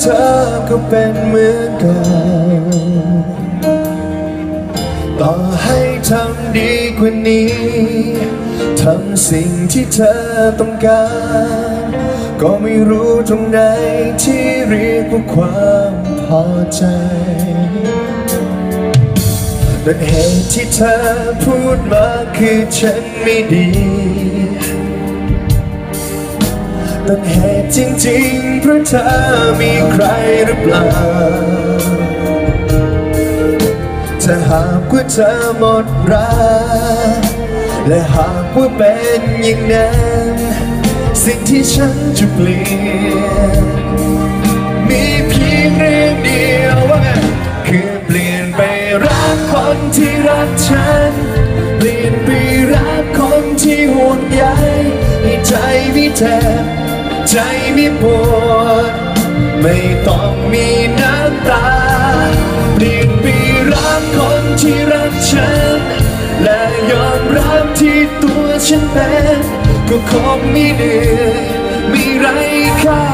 เธอก็เป็นเหมือนก่าต่อให้ทำดีกว่านี้ทำสิ่งที่เธอต้องการ ก็ไม่รู้ตรงไหนที่เรียกว่าความพอใจแต่เหตุที่เธอพูดมาคือฉันไม่ดี เหตุจริงๆ เพราะเธอมีใครหรือเปล่าถ้าหากว่าเธอหมดรักและหากว่าเป็นอย่างนั้น สิ่งที่ฉันจะเปลี่ยนมีเพียงเรื่องเดียวว่าไงคือเปลี่ยนไปรักคนที่รักฉัน เปลี่ยนไปรักคนที่ห่วงใยให้ใจไม่เจ็บ ใจไม่ปวด ไม่ต้องมีน้ำตาเปลี่ยนไปรักคนที่รักฉัน และยอมรับที่ตัวฉันเป็นก็คงไม่เหนื่อยไม่ไร้ค่า